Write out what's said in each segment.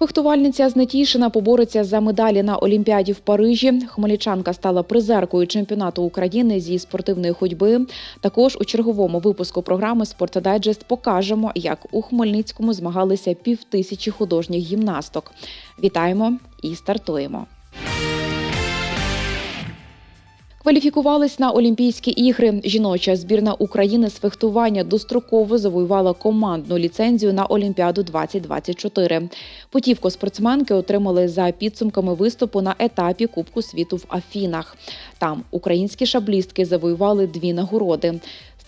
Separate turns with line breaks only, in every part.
Фехтувальниця з Нетішина побореться за медалі на Олімпіаді в Парижі. Хмельничанка стала призеркою чемпіонату України зі спортивної ходьби. Також у черговому випуску програми «Спортдайджест» покажемо, як у Хмельницькому змагалися півтисячі художніх гімнасток. Вітаємо і стартуємо. Кваліфікувались на Олімпійські ігри. Жіноча збірна України з фехтування достроково завоювала командну ліцензію на Олімпіаду 2024. Путівку спортсменки отримали за підсумками виступу на етапі Кубку світу в Афінах. Там українські шаблістки завоювали дві нагороди.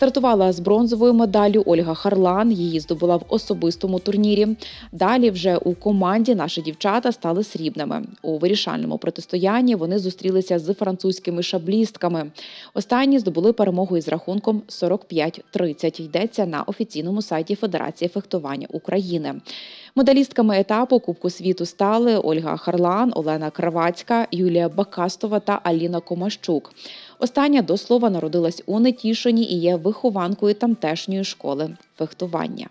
Стартувала з бронзовою медаллю Ольга Харлан. Її здобула в особистому турнірі. Далі вже у команді наші дівчата стали срібними. У вирішальному протистоянні вони зустрілися з французькими шаблістками. Останні здобули перемогу із рахунком 45-30. Йдеться на офіційному сайті Федерації фехтування України. Медалістками етапу Кубку світу стали Ольга Харлан, Олена Кравацька, Юлія Бакастова та Аліна Комащук. Остання до слова народилась у Нетішині і є вихованкою тамтешньої школи фехтування.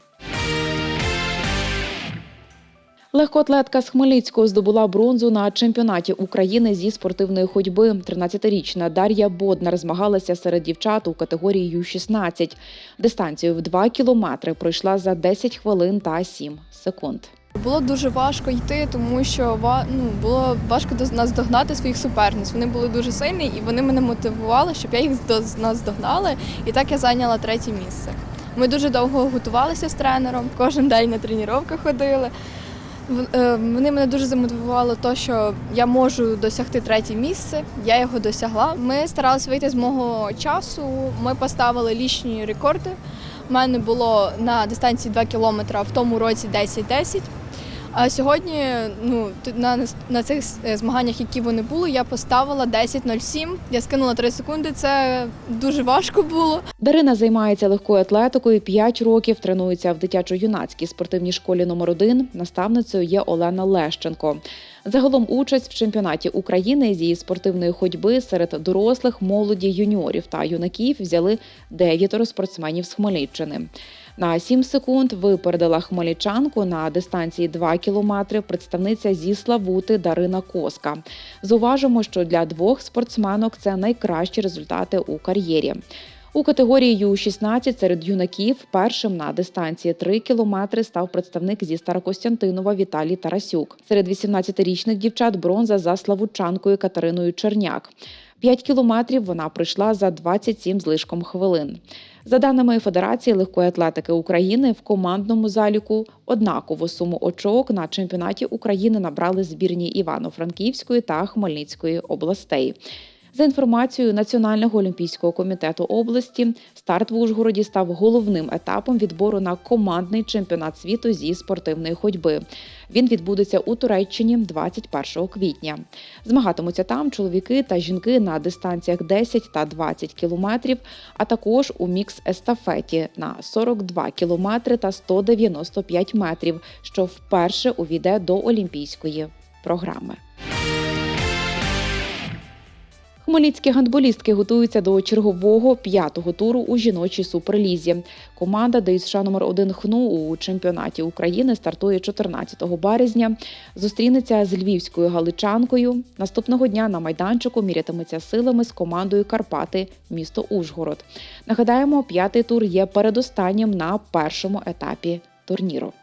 Легкоатлетка з Хмельницького здобула бронзу на чемпіонаті України зі спортивної ходьби. 13-річна Дар'я Боднар змагалася серед дівчат у категорії Ю-16. Дистанцію в 2 кілометри пройшла за 10 хвилин та 7 секунд.
Було дуже важко йти, тому що ну, було важко наздогнати своїх суперниць. Вони були дуже сильні і вони мене мотивували, щоб я їх наздогнала. І так я зайняла третє місце. Ми дуже довго готувалися з тренером, кожен день на тренування ходили. Е, Вони мене дуже замотивували, то, що я можу досягти третє місце. Я його досягла. Ми старалися вийти з мого часу. Ми поставили лічні рекорди. У мене було на дистанції 2 кілометри, в тому році 10-10. А сьогодні, ну на, на цих е, змаганнях, які вони були, я поставила 10.07. Я скинула 3 секунди. Це дуже важко було.
Дарина займається легкою атлетикою 5 років, тренується в дитячо-юнацькій спортивній школі номер 1 Наставницею є Олена Лещенко. Загалом участь в чемпіонаті України з її спортивної ходьби серед дорослих, молоді, юніорів та юнаків взяли дев'ятеро спортсменів з Хмельниччини. На 7 секунд випередила хмельничанку на дистанції 2 кілометри представниця зі Славути Дарина Коска. Зауважимо, що для двох спортсменок це найкращі результати у кар'єрі. У категорії Ю-16 серед юнаків першим на дистанції 3 кілометри став представник зі Старокостянтинова Віталій Тарасюк. Серед 18-річних дівчат бронза за славучанкою Катериною Черняк. 5 кілометрів вона пройшла за 27 з лишком хвилин. За даними Федерації легкої атлетики України, в командному заліку однакову суму очок на чемпіонаті України набрали збірні Івано-Франківської та Хмельницької областей. За інформацією Національного олімпійського комітету області, старт в Ужгороді став головним етапом відбору на командний чемпіонат світу зі спортивної ходьби. Він відбудеться у Туреччині 21 квітня. Змагатимуться там чоловіки та жінки на дистанціях 10 та 20 кілометрів, а також у мікс естафеті на 42 кілометри та 195 метрів, що вперше увійде до олімпійської програми. Хмельницькі гандболістки готуються до чергового п'ятого туру у жіночій суперлізі. Команда ДСШ номер 1 ХНУ у чемпіонаті України стартує 14 березня. Зустрінеться з львівською галичанкою. Наступного дня на майданчику мірятиметься силами з командою Карпати, місто Ужгород. Нагадаємо, п'ятий тур є передостаннім на першому етапі турніру.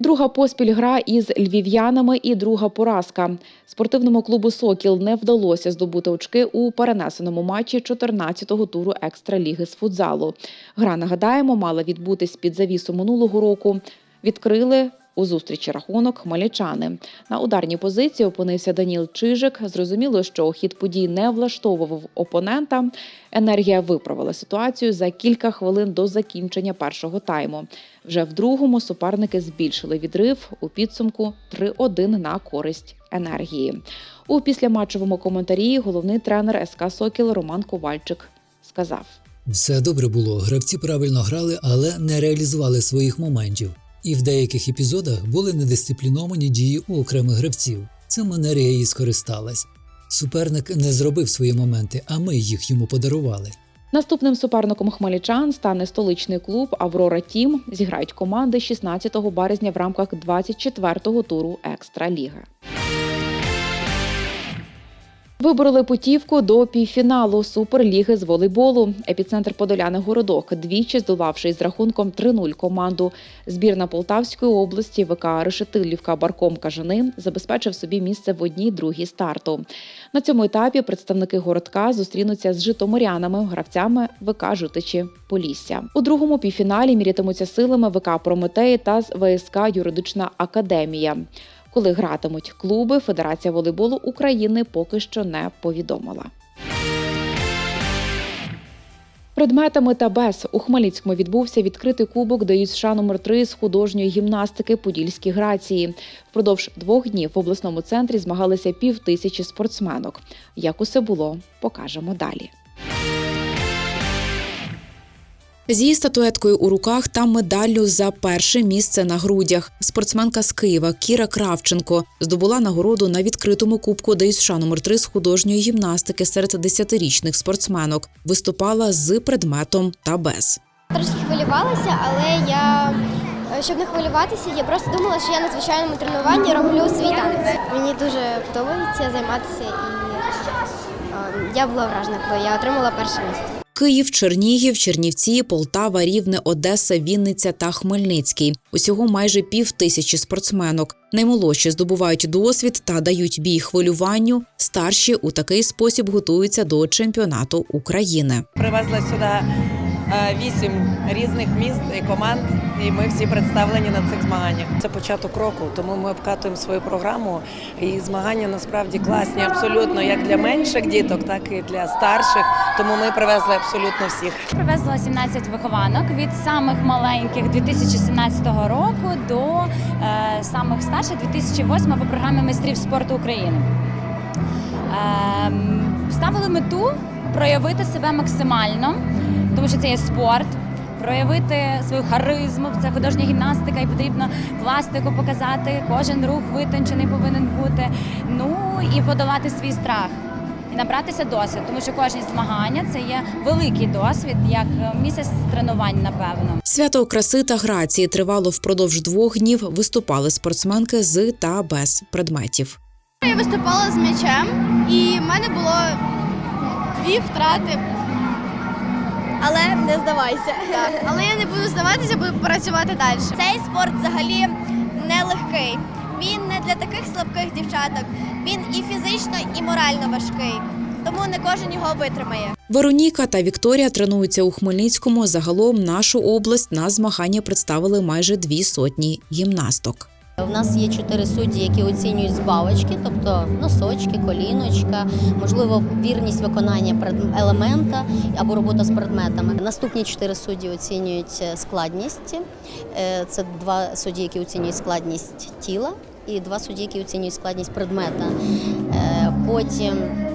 Друга поспіль гра із львів'янами і друга поразка. Спортивному клубу Сокіл не вдалося здобути очки у перенесеному матчі 14-го туру екстраліги з футзалу. Гра, нагадаємо, мала відбутись під завісу минулого року. Відкрили у зустрічі рахунок хмельничани. На ударній позиції опинився Даніл Чижик. Зрозуміло, що хід подій не влаштовував опонента. Енергія виправила ситуацію за кілька хвилин до закінчення першого тайму. Вже в другому суперники збільшили відрив у підсумку 3-1 на користь енергії. У післяматчевому коментарі головний тренер СК Сокіл Роман Ковальчик сказав.
Все добре було. Гравці правильно грали, але не реалізували своїх моментів. І в деяких епізодах були недисципліновані дії у окремих гравців. Цим манерія і скористалась. Суперник не зробив свої моменти, а ми їх йому подарували.
Наступним суперником хмельничан стане столичний клуб Аврора Тім. Зіграють команди 16 березня в рамках 24-го туру Екстраліги. Вибороли путівку до півфіналу Суперліги з волейболу. Епіцентр Подоляни Городок, двічі здолавши із рахунком 3-0 команду. Збірна Полтавської області ВК Решетилівка Барком Кажани забезпечив собі місце в одній другій старту. На цьому етапі представники городка зустрінуться з житомирянами, гравцями ВК Жутичі Полісся. У другому півфіналі мірятимуться силами ВК Прометей та з ВСК Юридична академія. Коли гратимуть клуби, Федерація волейболу України поки що не повідомила. Предметами та без у Хмельницькому відбувся відкритий кубок ДЮСШ номер 3 з художньої гімнастики Подільські грації. Впродовж двох днів в обласному центрі змагалися півтисячі спортсменок. Як усе було, покажемо далі. Зі статуеткою у руках та медаллю за перше місце на грудях. Спортсменка з Києва Кіра Кравченко здобула нагороду на відкритому кубку ДЮСШ номер 3 з художньої гімнастики серед десятирічних спортсменок. Виступала з предметом та без.
Трошки хвилювалася, але я, е, щоб не хвилюватися, я просто думала, що я на звичайному тренуванні роблю свій танець. Мені дуже подобається займатися, і е, я була вражена, коли я отримала перше місце.
Київ, Чернігів, Чернівці, Полтава, Рівне, Одеса, Вінниця та Хмельницький. Усього майже пів тисячі спортсменок. Наймолодші здобувають досвід та дають бій хвилюванню. Старші у такий спосіб готуються до чемпіонату України.
Привезли сюди вісім різних міст і команд, і ми всі представлені на цих змаганнях. Це початок року, тому ми обкатуємо свою програму. І змагання насправді класні, абсолютно як для менших діток, так і для старших. Тому ми привезли абсолютно всіх.
Привезла 17 вихованок від самих маленьких 2017 року до е, самих старших 2008 по програмі майстрів спорту України. Ем, ставили мету проявити себе максимально, тому що це є спорт. Проявити свою харизму, це художня гімнастика, і потрібно пластику показати. Кожен рух витончений повинен бути. Ну і подолати свій страх і набратися досвід, тому що кожні змагання це є великий досвід, як місяць тренувань, напевно.
Свято краси та грації тривало впродовж двох днів. Виступали спортсменки з та без предметів.
Я виступала з м'ячем, і в мене було дві втрати. Але не здавайся. Так, але я не буду здаватися, буду працювати далі. Цей спорт взагалі нелегкий. Він не для таких слабких дівчаток. Він і фізично, і морально важкий. Тому не кожен його витримає.
Вероніка та Вікторія тренуються у Хмельницькому. Загалом нашу область на змагання представили майже дві сотні гімнасток.
У нас є чотири судді, які оцінюють збавочки, тобто носочки, коліночка, можливо, вірність виконання елемента або робота з предметами. Наступні чотири судді оцінюють е, складність. Е, Це два судді, які оцінюють складність тіла, і два судді, які оцінюють складність предмета. Е, Потім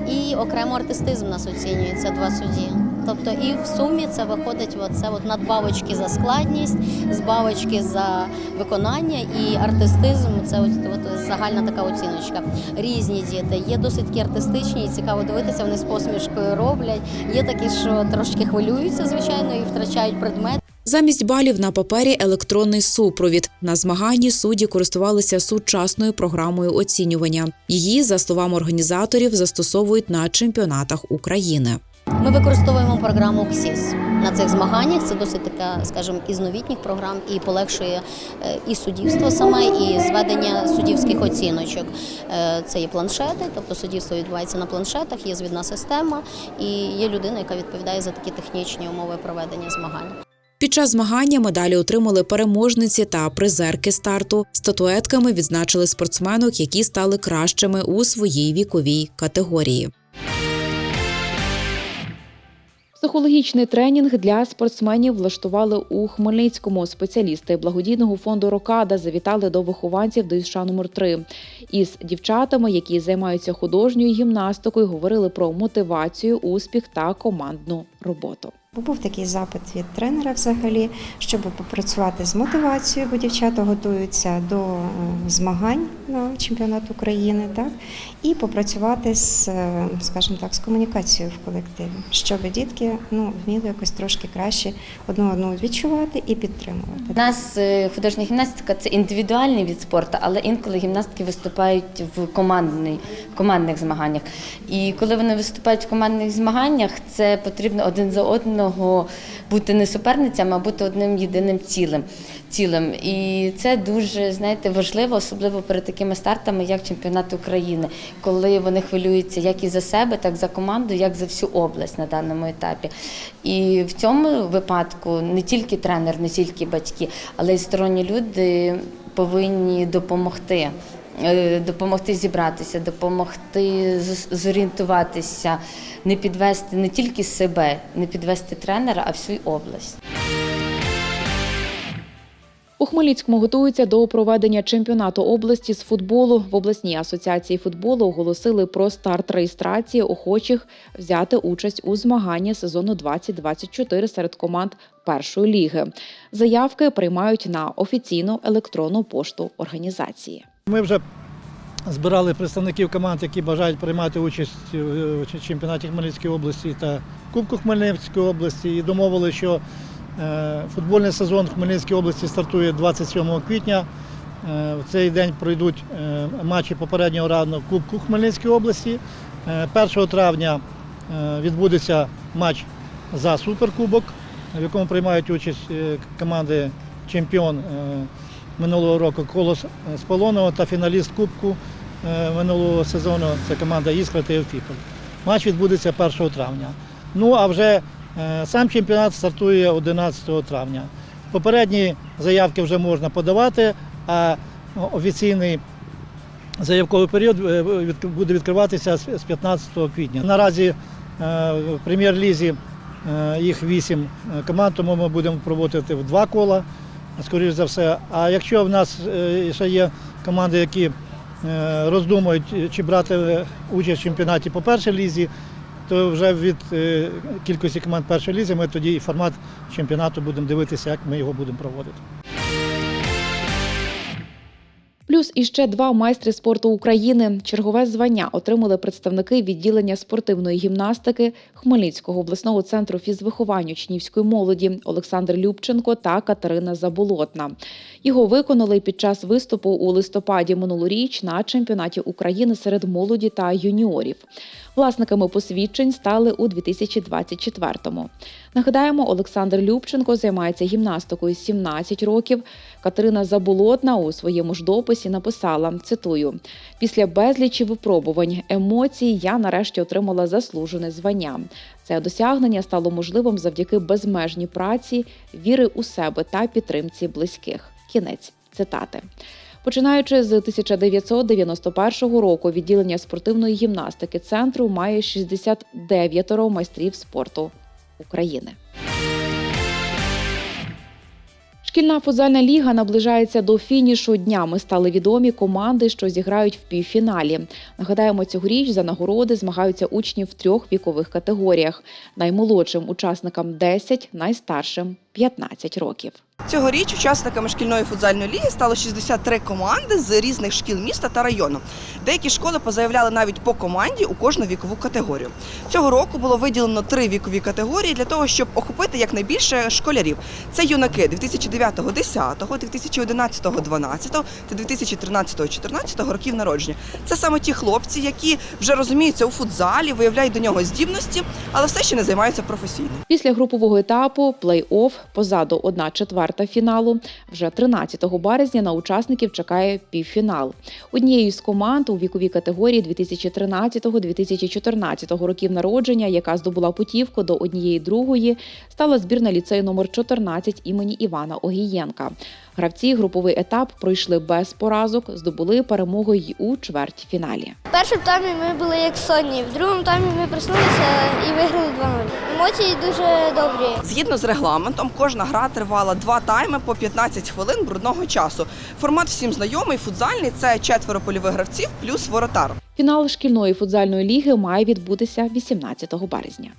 і окремо артистизм нас оцінює. Це два судді. Тобто і в сумі це виходить оце от надбавочки за складність, збавочки за виконання і артистизм це от, от загальна така оціночка. Різні діти. Є досить такі артистичні, і цікаво дивитися, вони з посмішкою роблять. Є такі, що трошки хвилюються, звичайно, і втрачають предмет.
Замість балів на папері електронний супровід. На змаганні судді користувалися сучасною програмою оцінювання. Її, за словами організаторів, застосовують на чемпіонатах України.
Ми використовуємо програму КСІС на цих змаганнях. Це досить така, скажімо, із новітніх програм і полегшує е, і суддівство саме, і зведення суддівських оціночок. Е, Це є планшети, тобто суддівство відбувається на планшетах, є звідна система, і є людина, яка відповідає за такі технічні умови проведення змагань.
Під час змагання медалі отримали переможниці та призерки старту. Статуетками відзначили спортсменок, які стали кращими у своїй віковій категорії. Психологічний тренінг для спортсменів влаштували у Хмельницькому. Спеціалісти благодійного фонду Рокада завітали до вихованців ДЮСШ номер 3 Із дівчатами, які займаються художньою гімнастикою, говорили про мотивацію, успіх та командну роботу.
Був такий запит від тренера взагалі, щоб попрацювати з мотивацією, бо дівчата готуються до е, змагань на чемпіонат України, так і попрацювати з, е, скажімо так, з комунікацією в колективі, щоб дітки ну вміли якось трошки краще одну одну відчувати і підтримувати.
У нас е, художня гімнастика це індивідуальний від спорту, але інколи гімнастки виступають в командний, командних змаганнях. І коли вони виступають в командних змаганнях, це потрібно один за одного бути не суперницями, а бути одним єдиним цілим. цілим. І це дуже знаєте, важливо, особливо перед такими стартами, як чемпіонат України, коли вони хвилюються як і за себе, так і за команду, як за всю область на даному етапі. І в цьому випадку не тільки тренер, не тільки батьки, але й сторонні люди повинні допомогти. Е, Допомогти зібратися, допомогти зорієнтуватися, не підвести не тільки себе, не підвести тренера, а всю область.
У Хмельницькому готуються до проведення чемпіонату області з футболу. В обласній асоціації футболу оголосили про старт реєстрації охочих взяти участь у змаганні сезону 2024 серед команд першої ліги. Заявки приймають на офіційну електронну пошту організації.
Ми вже збирали представників команд, які бажають приймати участь в чемпіонаті Хмельницької області та Кубку Хмельницької області і домовили, що е, футбольний сезон в Хмельницькій області стартує 27 квітня. Е, В цей день пройдуть е, матчі попереднього раунду Кубку Хмельницької області. Е, 1 травня е, відбудеться матч за суперкубок, в якому приймають участь е, команди чемпіон е, минулого року Колос з Полоного та фіналіст Кубку е, минулого сезону це команда Іскра та Євфіполь. Матч відбудеться 1 травня. Ну а вже е, сам чемпіонат стартує 11 травня. Попередні заявки вже можна подавати, а офіційний заявковий період е, буде відкриватися з з 15 квітня. Наразі е, в прем'єр-лізі е, їх вісім е, команд, тому ми будемо проводити в два кола скоріш за все. А якщо в нас е, ще є команди, які е, роздумують, чи брати е, участь в чемпіонаті по першій лізі, то вже від е, кількості команд першої лізи ми тоді і формат чемпіонату будемо дивитися, як ми його будемо проводити.
Плюс іще два майстри спорту України. Чергове звання отримали представники відділення спортивної гімнастики Хмельницького обласного центру фізвиховання учнівської молоді Олександр Любченко та Катерина Заболотна. Його виконали під час виступу у листопаді минулоріч на чемпіонаті України серед молоді та юніорів. Власниками посвідчень стали у 2024-му. Нагадаємо, Олександр Любченко займається гімнастикою 17 років. Катерина Заболотна у своєму ж дописі написала: цитую: після безлічі випробувань емоцій я нарешті отримала заслужене звання. Це досягнення стало можливим завдяки безмежній праці, віри у себе та підтримці близьких. Кінець цитати. Починаючи з 1991 року, відділення спортивної гімнастики центру має 69 майстрів спорту України. Шкільна футзальна ліга наближається до фінішу днями. Стали відомі команди, що зіграють в півфіналі. Нагадаємо, цьогоріч за нагороди змагаються учні в трьох вікових категоріях: наймолодшим учасникам 10, найстаршим 15 років.
Цьогоріч учасниками шкільної футзальної ліги стало 63 команди з різних шкіл міста та району. Деякі школи позаявляли навіть по команді у кожну вікову категорію. Цього року було виділено три вікові категорії для того, щоб охопити якнайбільше школярів. Це юнаки 2009-10, 2011-12 та 2013-14 років народження. Це саме ті хлопці, які вже розуміються у футзалі, виявляють до нього здібності, але все ще не займаються професійно.
Після групового етапу плей-офф позаду 1 четверта фіналу. Вже 13 березня на учасників чекає півфінал. Однією з команд у віковій категорії 2013-2014 років народження, яка здобула путівку до однієї другої, стала збірна ліцею номер 14 імені Івана Огієнка. Гравці груповий етап пройшли без поразок, здобули перемогу й у чвертьфіналі.
В першому таймі ми були як сонні, в другому таймі ми проснулися і виграли 2-0. Емоції дуже добрі.
Згідно з регламентом, кожна гра тривала два тайми по 15 хвилин брудного часу. Формат всім знайомий, футзальний це четверо польових гравців плюс воротар.
Фінал шкільної футзальної ліги має відбутися 18 березня.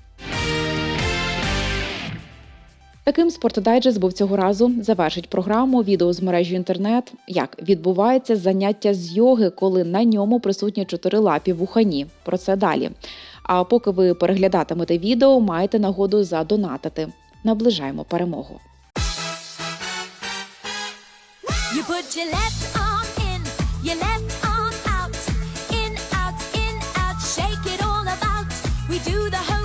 Таким спортдайджест був цього разу. Завершить програму відео з мережі інтернет. Як відбувається заняття з йоги, коли на ньому присутні чотирилапі вухані. Про це далі. А поки ви переглядатимете відео, маєте нагоду задонатити. Наближаємо перемогу.
We do the